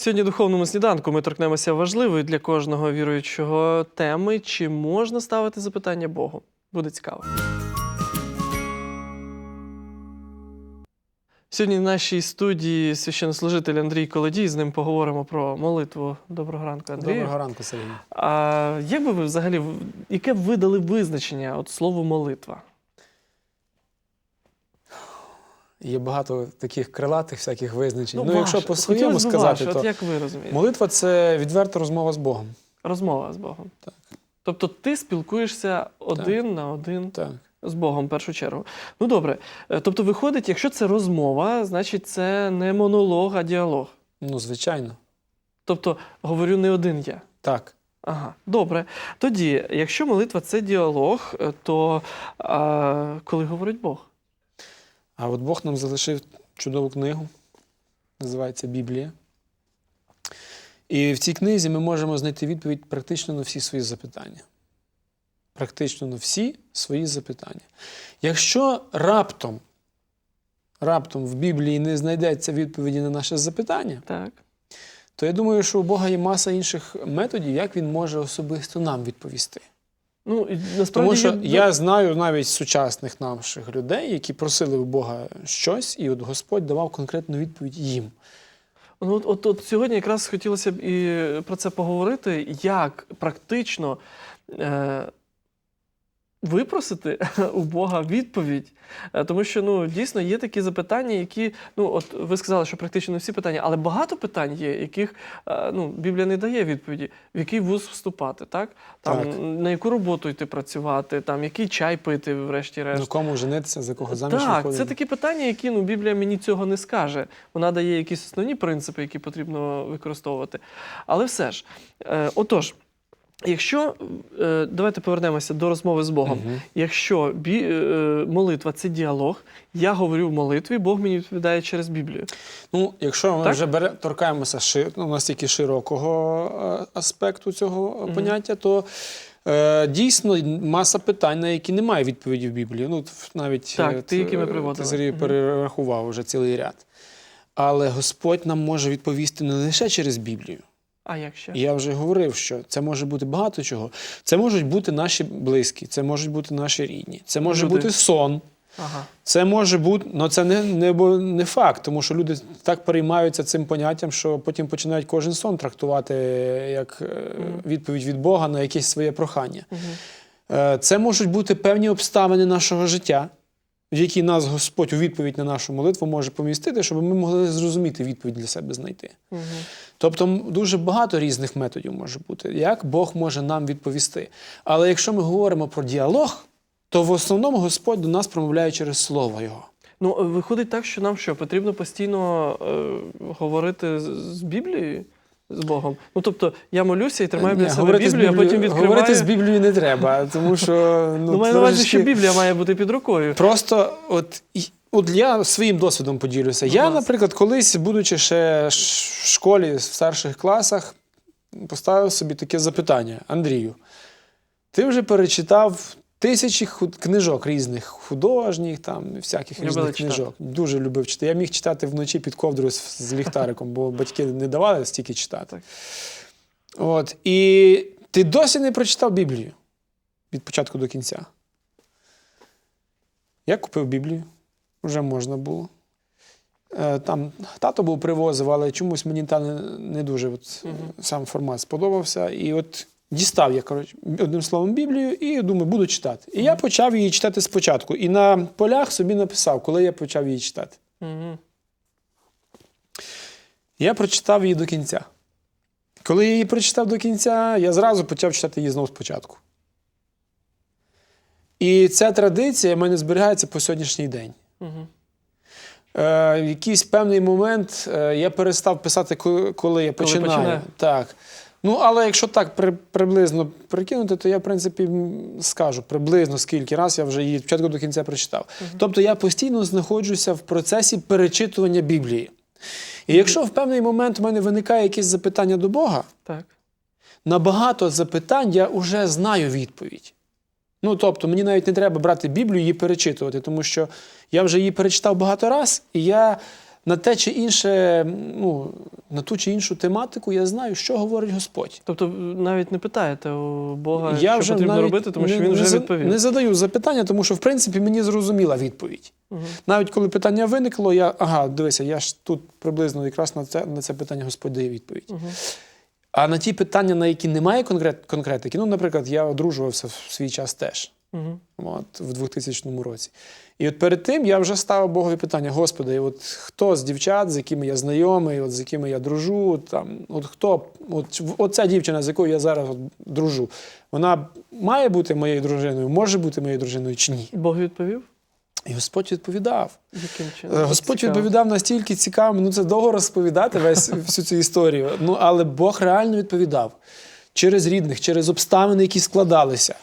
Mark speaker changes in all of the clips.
Speaker 1: Сьогодні в духовному сніданку ми торкнемося важливої для кожного віруючого теми, чи можна ставити запитання Богу. Буде цікаво. Сьогодні в нашій студії священнослужитель Андрій Колодій. З ним поговоримо про молитву. Доброго ранку, Андрій.
Speaker 2: Доброго ранку, Сергій.
Speaker 1: А як би ви взагалі яке б ви дали визначення от слову молитва?
Speaker 2: Є багато таких крилатих всяких визначень. Ну,
Speaker 1: ваше.
Speaker 2: якщо по своєму сказати,
Speaker 1: ваше.
Speaker 2: то
Speaker 1: от як ви розумієте?
Speaker 2: молитва це відверта розмова з Богом.
Speaker 1: Розмова з Богом.
Speaker 2: Так.
Speaker 1: Тобто ти спілкуєшся один на один
Speaker 2: Так.
Speaker 1: з Богом в першу чергу. Ну добре. Е, Тобто, виходить, якщо це розмова, значить це не монолог, а діалог.
Speaker 2: Ну, звичайно.
Speaker 1: Тобто, говорю не один я.
Speaker 2: Так.
Speaker 1: Ага, добре. Тоді, якщо молитва це діалог, е, то а, коли говорить Бог?
Speaker 2: А от Бог нам залишив чудову книгу, називається Біблія. І в цій книзі ми можемо знайти відповідь практично на всі свої запитання. Практично на всі свої запитання. Якщо раптом, раптом в Біблії не знайдеться відповіді на наше запитання,
Speaker 1: Так.
Speaker 2: то я думаю, що у Бога є маса інших методів, як він може особисто нам відповісти.
Speaker 1: Ну, насправді
Speaker 2: Тому що
Speaker 1: я...
Speaker 2: я знаю навіть сучасних наших людей, які просили у Бога щось, і от Господь давав конкретну відповідь їм.
Speaker 1: Ну, от, от, от сьогодні якраз хотілося б і про це поговорити, як практично е, випросити у Бога відповідь. Е, Тому що ну, дійсно є такі запитання, які, ну, от ви сказали, що практично не всі питання, але багато питань є, яких е, ну, Біблія не дає відповіді, в який вуз вступати, так? Там,
Speaker 2: Так.
Speaker 1: На яку роботу йти працювати, там, який чай пити, врешті-решт.
Speaker 2: На кому женитися, за кого заміж
Speaker 1: Так,
Speaker 2: виходити.
Speaker 1: це такі питання, які ну, Біблія мені цього не скаже. Вона дає якісь основні принципи, які потрібно використовувати. Але все ж, е, отож, якщо е, давайте повернемося до розмови з Богом.
Speaker 2: Мгм.
Speaker 1: Якщо бі, е, молитва це діалог, я говорю в молитві, Бог мені відповідає через Біблію.
Speaker 2: Ну, якщо ми
Speaker 1: Так?
Speaker 2: вже бере, торкаємося шир, ну, настільки широкого е, аспекту цього е, поняття, то е, дійсно маса питань, на які немає відповіді в Біблії. Ну, навіть
Speaker 1: Так, ті, які ми приводили.
Speaker 2: Ти
Speaker 1: Мгм.
Speaker 2: перерахував вже цілий ряд. Але Господь нам може відповісти не лише через Біблію.
Speaker 1: А як ще?
Speaker 2: І я вже говорив, що це може бути багато чого. Це можуть бути наші близькі, це можуть бути наші рідні, це може
Speaker 1: Люди.
Speaker 2: бути сон.
Speaker 1: Ага.
Speaker 2: Це може бути, але це не, не, не факт, тому що люди так переймаються цим поняттям, що потім починають кожен сон трактувати як е, відповідь від Бога на якесь своє прохання. Е, Це можуть бути певні обставини нашого життя, які нас Господь у відповідь на нашу молитву може помістити, щоб ми могли зрозуміти відповідь для себе знайти.
Speaker 1: Мгм.
Speaker 2: Тобто дуже багато різних методів може бути, як Бог може нам відповісти. Але якщо ми говоримо про діалог, то в основному Господь до нас промовляє через слово Його.
Speaker 1: Ну, виходить так, що нам що, потрібно постійно е, говорити з, з Біблією, з Богом. Ну, тобто, я молюся і тримаю
Speaker 2: Ні,
Speaker 1: себе
Speaker 2: говорити з
Speaker 1: Біблію, а потім відкриваю.
Speaker 2: Говорити з Біблією не треба, тому що ну,
Speaker 1: Ну, маю на увазі, що Біблія має бути під рукою.
Speaker 2: Просто от, от я своїм досвідом поділюся. Я, наприклад, колись, будучи ще в школі в старших класах, поставив собі таке запитання: Андрію, ти вже перечитав тисячі худ- книжок різних, художніх, там, всяких
Speaker 1: Любили
Speaker 2: різних
Speaker 1: читати.
Speaker 2: книжок. Дуже любив читати. Я міг читати вночі під ковдрою з, з ліхтариком, бо батьки не давали стільки читати. От. І ти досі не прочитав Біблію від початку до кінця. Я купив Біблію, вже можна було. Е, Там тато був привозив, але чомусь мені та не, не дуже от,
Speaker 1: Мгм.
Speaker 2: сам формат сподобався. І от дістав я, коротше, одним словом, Біблію і думаю, буду читати. І я почав її читати спочатку. І на полях собі написав, коли я почав її читати.
Speaker 1: Угу.
Speaker 2: Я прочитав її до кінця. Коли я її прочитав до кінця, я зразу почав читати її знову спочатку. І ця традиція в мене зберігається по сьогоднішній день.
Speaker 1: Угу.
Speaker 2: Е, в якийсь певний момент е, я перестав писати, коли, коли я починаю.
Speaker 1: починаю.
Speaker 2: Так. Ну, але якщо так при, приблизно прикинути, то я, в принципі, скажу приблизно скільки раз я вже її від початку до кінця прочитав. Тобто я постійно знаходжуся в процесі перечитування Біблії. І якщо в певний момент в мене виникає якесь запитання до Бога,
Speaker 1: Так.
Speaker 2: на багато запитань я вже знаю відповідь. Ну, тобто, мені навіть не треба брати Біблію і її перечитувати, тому що я вже її перечитав багато раз, і я на те чи інше, ну, на ту чи іншу тематику, я знаю, що говорить Господь.
Speaker 1: Тобто навіть не питаєте у Бога,
Speaker 2: я
Speaker 1: що
Speaker 2: вже
Speaker 1: потрібно робити, тому що
Speaker 2: не,
Speaker 1: він вже відповів.
Speaker 2: Не задаю запитання, тому що в принципі мені зрозуміла відповідь.
Speaker 1: Мгм.
Speaker 2: Навіть коли питання виникло, я ага, дивися, я ж тут приблизно якраз на це, на це питання Господь дає відповідь.
Speaker 1: Мгм.
Speaker 2: А на ті питання, на які немає конкрет, конкретики, ну, наприклад, я одружувався в свій час теж.
Speaker 1: Мгм.
Speaker 2: От, в 2000 році. І от перед тим я вже ставив Богові питання: Господи, от хто з дівчат, з якими я знайомий, от з якими я дружу, там, от хто, от, от ця дівчина, з якою я зараз от, дружу, вона має бути моєю дружиною, може бути моєю дружиною чи ні?
Speaker 1: Бог відповів?
Speaker 2: І Господь відповідав.
Speaker 1: Яким
Speaker 2: Е,
Speaker 1: чином?
Speaker 2: Господь
Speaker 1: Цікаво.
Speaker 2: відповідав настільки цікаво, ну це довго розповідати весь всю цю історію. Ну але Бог реально відповідав через рідних, через обставини, які складалися.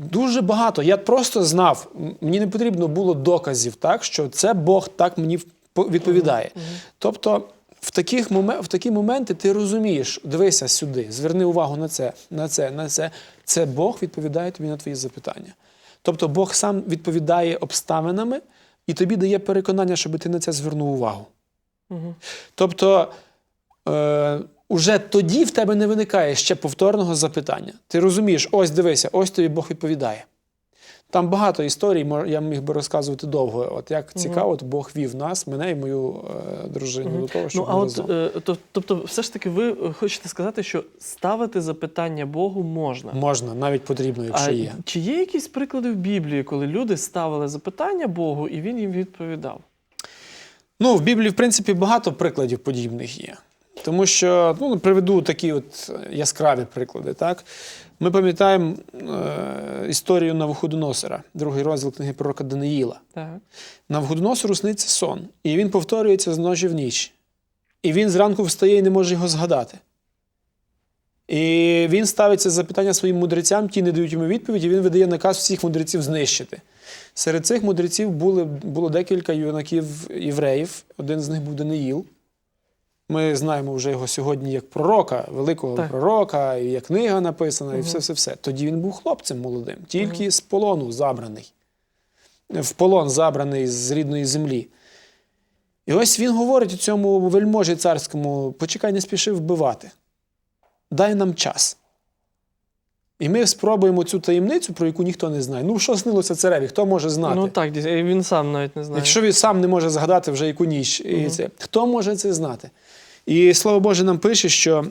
Speaker 2: Дуже багато. Я просто знав, мені не потрібно було доказів, так, що це Бог так мені відповідає. Тобто, в, таких моме- в такі моменти ти розумієш, дивися сюди, зверни увагу на це, на це, на це. Це Бог відповідає тобі на твої запитання. Тобто Бог сам відповідає обставинами і тобі дає переконання, щоб ти на це звернув увагу. Тобто, е, уже тоді в тебе не виникає ще повторного запитання. Ти розумієш, ось дивися, ось тобі Бог відповідає. Там багато історій, я міг би розказувати довго. От як цікаво, от Бог вів нас, мене і мою е, дружину до того, щоб
Speaker 1: Ну, а
Speaker 2: ми
Speaker 1: от, е, то- тобто, все ж таки, ви хочете сказати, що ставити запитання Богу можна.
Speaker 2: можна, навіть потрібно, якщо
Speaker 1: а
Speaker 2: є.
Speaker 1: чи є якісь приклади в Біблії, коли люди ставили запитання Богу, і він їм відповідав?
Speaker 2: Ну, в Біблії, в принципі, багато прикладів подібних є. Тому що, ну, приведу такі от яскраві приклади. Так? Ми пам'ятаємо е, історію Навуходоносора, другий розділ книги пророка Даниїла.
Speaker 1: Так.
Speaker 2: Навуходоносору сниться сон, і він повторюється з ночі в ніч. І він зранку встає і не може його згадати. І він ставиться запитання своїм мудрецям, ті не дають йому відповіді, він видає наказ всіх мудреців знищити. Серед цих мудреців були, було декілька юнаків євреїв, один з них був Даниїл. Ми знаємо вже його сьогодні як пророка, великого
Speaker 1: Так.
Speaker 2: пророка, і як книга написана, і все-все-все. Тоді він був хлопцем молодим, тільки з полону забраний в полон забраний з рідної землі. І ось він говорить у цьому вельможі царському: почекай, не спіши вбивати. Дай нам час. І ми спробуємо цю таємницю, про яку ніхто не знає. Ну, що снилося цареві, хто може знати?
Speaker 1: Ну так, він сам навіть не знає.
Speaker 2: Якщо він сам не може згадати вже яку ніч, і це, хто може це знати? І слово Боже нам пише, що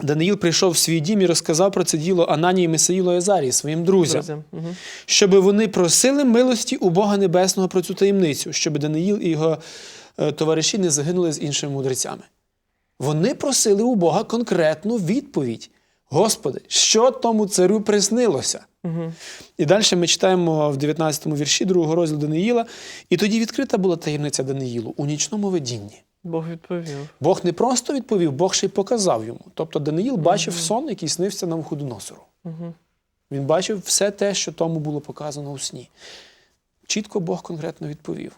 Speaker 2: Даниїл прийшов в свій дім і розказав про це діло Ананії Месаїлу Азарії, своїм друзям
Speaker 1: Друзям. Мгм.
Speaker 2: щоб вони просили милості у Бога Небесного про цю таємницю, щоб Даниїл і його е, товариші не загинули з іншими мудрецями. Вони просили у Бога конкретну відповідь. Господи, що тому царю приснилося?
Speaker 1: Мгм.
Speaker 2: І далі ми читаємо в 19 вірші другого розділу Даниїла. І тоді відкрита була таємниця Даниїлу у нічному видінні.
Speaker 1: Бог відповів.
Speaker 2: Бог не просто відповів, Бог ще й показав йому. Тобто Даниїл бачив сон, який снився на Навуходоносору.
Speaker 1: Мгм.
Speaker 2: Він бачив все те, що тому було показано у сні. Чітко Бог конкретно відповів.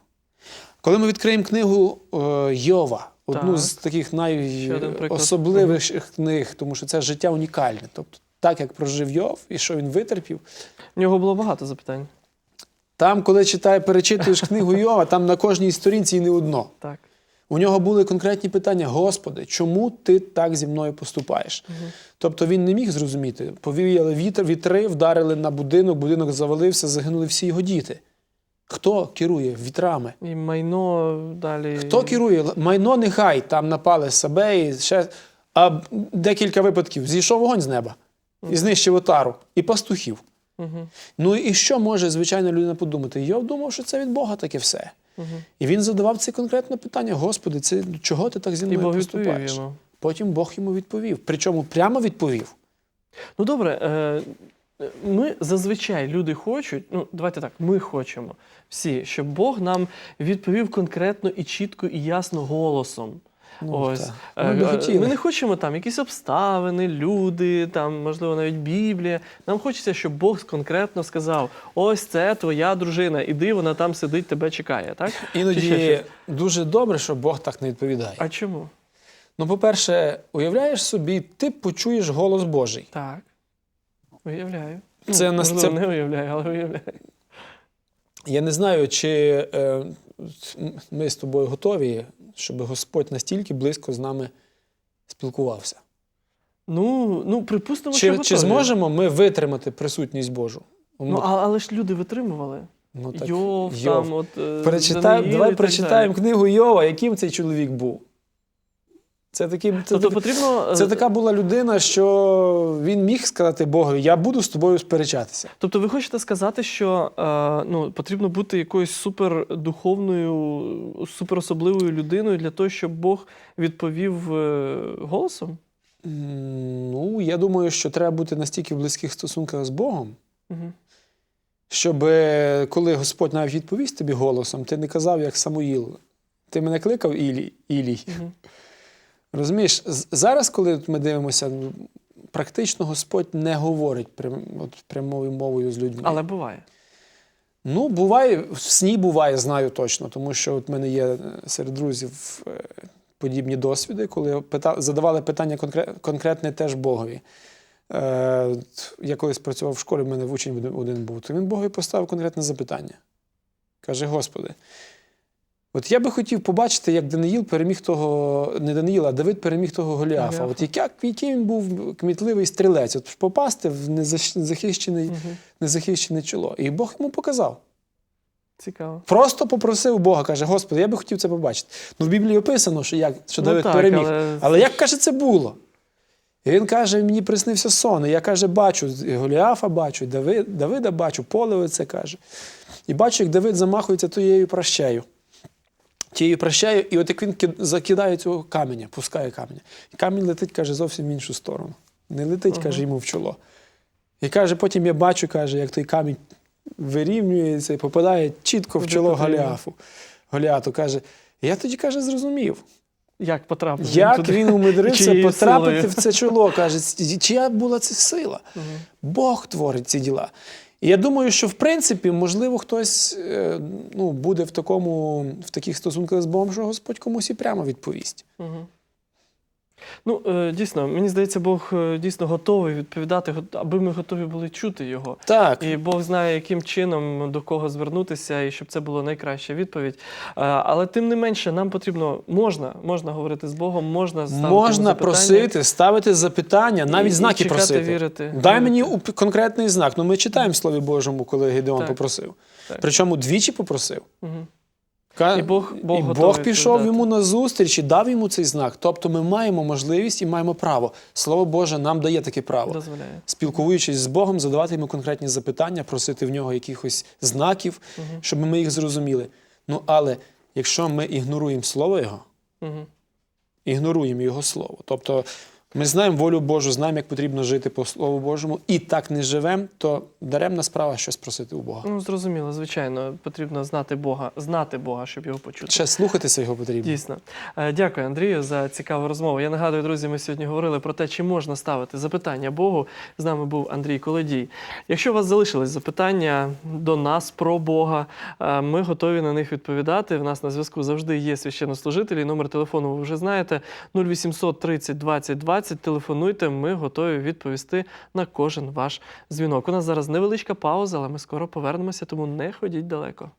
Speaker 2: Коли ми відкриємо книгу е, Йова, одну
Speaker 1: Так.
Speaker 2: з таких найособливіших книг, тому що це життя унікальне. Тобто, так як прожив Йов і що він витерпів.
Speaker 1: У нього було багато запитань.
Speaker 2: Там, коли читає, перечитуєш книгу Йова, там на кожній сторінці і не одно.
Speaker 1: Так.
Speaker 2: У нього були конкретні питання: Господи, чому ти так зі мною поступаєш? Тобто він не міг зрозуміти. Повіяли вітер, вітри, вдарили на будинок, будинок завалився, загинули всі його діти. Хто керує вітрами?
Speaker 1: І майно далі.
Speaker 2: Хто керує? Майно нехай там напали себе і ще. А декілька випадків зійшов вогонь з неба і знищив отару, і пастухів.
Speaker 1: Мгм.
Speaker 2: Ну і що може звичайна людина подумати? Йов думав, що це від Бога таке все.
Speaker 1: Мгм.
Speaker 2: І він задавав це конкретне питання: Господи, це чого ти так зі
Speaker 1: І
Speaker 2: мною
Speaker 1: Бог
Speaker 2: поступаєш?
Speaker 1: йому.
Speaker 2: Потім Бог йому відповів. Причому прямо відповів.
Speaker 1: Ну добре, е, ми зазвичай люди хочуть, ну давайте так, ми хочемо всі, щоб Бог нам відповів конкретно і чітко і ясно голосом.
Speaker 2: Ну,
Speaker 1: Ось. Е,
Speaker 2: Ми
Speaker 1: е, ми не хочемо там якісь обставини, люди, там можливо навіть Біблія. Нам хочеться, щоб Бог конкретно сказав: ось це твоя дружина, іди, вона там сидить, тебе чекає. Так
Speaker 2: Іноді дуже добре, що Бог так не відповідає.
Speaker 1: А чому?
Speaker 2: Ну, по-перше, уявляєш собі, ти почуєш голос Божий.
Speaker 1: Так. Уявляю.
Speaker 2: Це
Speaker 1: ну,
Speaker 2: нас-
Speaker 1: можливо,
Speaker 2: це-
Speaker 1: не уявляю, але уявляю.
Speaker 2: Я не знаю, чи е, ми з тобою готові, щоб Господь настільки близько з нами спілкувався.
Speaker 1: Ну, ну припустимо, що
Speaker 2: Чи,
Speaker 1: готові.
Speaker 2: чи зможемо ми витримати присутність Божу?
Speaker 1: Ну, а, але ж люди витримували.
Speaker 2: Ну, так,
Speaker 1: Йов,
Speaker 2: Йов.
Speaker 1: там, от, е, Даниїл і
Speaker 2: давай прочитаємо книгу Йова, яким цей чоловік був. Це, такий, це,
Speaker 1: Тобто потрібно, е,
Speaker 2: це така була людина, що він міг сказати Богу, я буду з тобою сперечатися.
Speaker 1: Тобто ви хочете сказати, що е, ну, потрібно бути якоюсь супердуховною, суперособливою людиною для того, щоб Бог відповів е, голосом?
Speaker 2: Ну, я думаю, що треба бути настільки в близьких стосунках з Богом,
Speaker 1: Угу.
Speaker 2: щоб коли Господь навіть відповість тобі голосом, ти не казав, як Самуїл. Ти мене кликав Ілій. Ілій.
Speaker 1: Угу.
Speaker 2: Розумієш, зараз, коли ми дивимося, ну, практично Господь не говорить прям, от, прямою мовою з людьми.
Speaker 1: Але буває.
Speaker 2: Ну, буває, в сні буває, знаю точно, тому що от в мене є е, серед друзів е, подібні досвіди, коли пита- задавали питання конкретне теж Богові. Е, Я колись працював в школі, в мене в учень один був, то він Богові поставив конкретне запитання. Каже: Господи, от я би хотів побачити, як Даниїл переміг того, не Даниїла, а Давид переміг того Голіафа.
Speaker 1: Голіафа.
Speaker 2: От як, який він був кмітливий стрілець, от попасти в
Speaker 1: Угу.
Speaker 2: незахищене чоло. І Бог йому показав.
Speaker 1: Цікаво.
Speaker 2: Просто попросив Бога, каже: Господи, я би хотів це побачити. Ну, в Біблії описано, що, як, що Давид
Speaker 1: так,
Speaker 2: переміг. Але...
Speaker 1: але...
Speaker 2: як каже, це було? І він каже: мені приснився сон. І я каже, бачу, Голіафа бачу, Давид, Давида бачу, поле оце каже. І бачу, як Давид замахується тією пращею. Тією пращею, і от як він закидає цього каменя, пускає каменя. І камінь летить, каже, зовсім в іншу сторону. Не летить,
Speaker 1: Ага.
Speaker 2: каже, йому в чоло. І каже, потім я бачу, каже, як той камінь вирівнюється і попадає чітко в чоло. Голіафу. Голіату каже. Я тоді каже, зрозумів,
Speaker 1: Як потрапив?
Speaker 2: як
Speaker 1: туди?
Speaker 2: він умудрився потрапити
Speaker 1: силою?
Speaker 2: в це чоло. Каже, чия була це сила?
Speaker 1: Мгм.
Speaker 2: Бог творить ці діла. Я думаю, що в принципі, можливо, хтось е, ну, буде в, такому, в таких стосунках з Богом, що Господь комусь і прямо відповість.
Speaker 1: Угу. Ну, е, дійсно, мені здається, Бог е, дійсно готовий відповідати, аби ми готові були чути його.
Speaker 2: Так,
Speaker 1: І Бог знає, яким чином до кого звернутися, і щоб це була найкраща відповідь. Е, Але тим не менше, нам потрібно можна, можна говорити з Богом, можна ставити
Speaker 2: можна
Speaker 1: запитання
Speaker 2: просити, ставити запитання, навіть
Speaker 1: і- і
Speaker 2: знаки
Speaker 1: чекати,
Speaker 2: просити.
Speaker 1: Вірити,
Speaker 2: Дай мені конкретний знак. Ну, ми читаємо в Слові Божому, коли Гедеон
Speaker 1: Так.
Speaker 2: попросив.
Speaker 1: Так.
Speaker 2: Причому двічі попросив.
Speaker 1: Мгм. І Бог- Бог
Speaker 2: і Бог пішов
Speaker 1: відповідати.
Speaker 2: йому на зустріч і дав йому цей знак. Тобто ми маємо можливість і маємо право. Слово Боже нам дає таке право.
Speaker 1: Дозволяє.
Speaker 2: Спілкуючись з Богом, задавати йому конкретні запитання, просити в нього якихось знаків,
Speaker 1: Мгм.
Speaker 2: щоб ми їх зрозуміли. Ну але якщо ми ігноруємо слово Його,
Speaker 1: Мгм.
Speaker 2: ігноруємо Його слово. Тобто ми знаємо волю Божу, знаємо, як потрібно жити по Слову Божому, і так не живемо, то даремна справа щось просити у Бога.
Speaker 1: Ну, зрозуміло, звичайно, потрібно знати Бога, знати Бога, щоб його почути.
Speaker 2: Ще слухатися його потрібно.
Speaker 1: Дійсно. Е, Дякую, Андрію, за цікаву розмову. Я нагадую, друзі, ми сьогодні говорили про те, чи можна ставити запитання Богу. З нами був Андрій Колодій. Якщо у вас залишились запитання до нас про Бога, е, ми готові на них відповідати. В нас на зв'язку завжди є священнослужителі. Номер телефону ви вже знаєте. 0800 30 20 20. Телефонуйте, ми готові відповісти на кожен ваш дзвінок. У нас зараз невеличка пауза, але ми скоро повернемося, тому не ходіть далеко.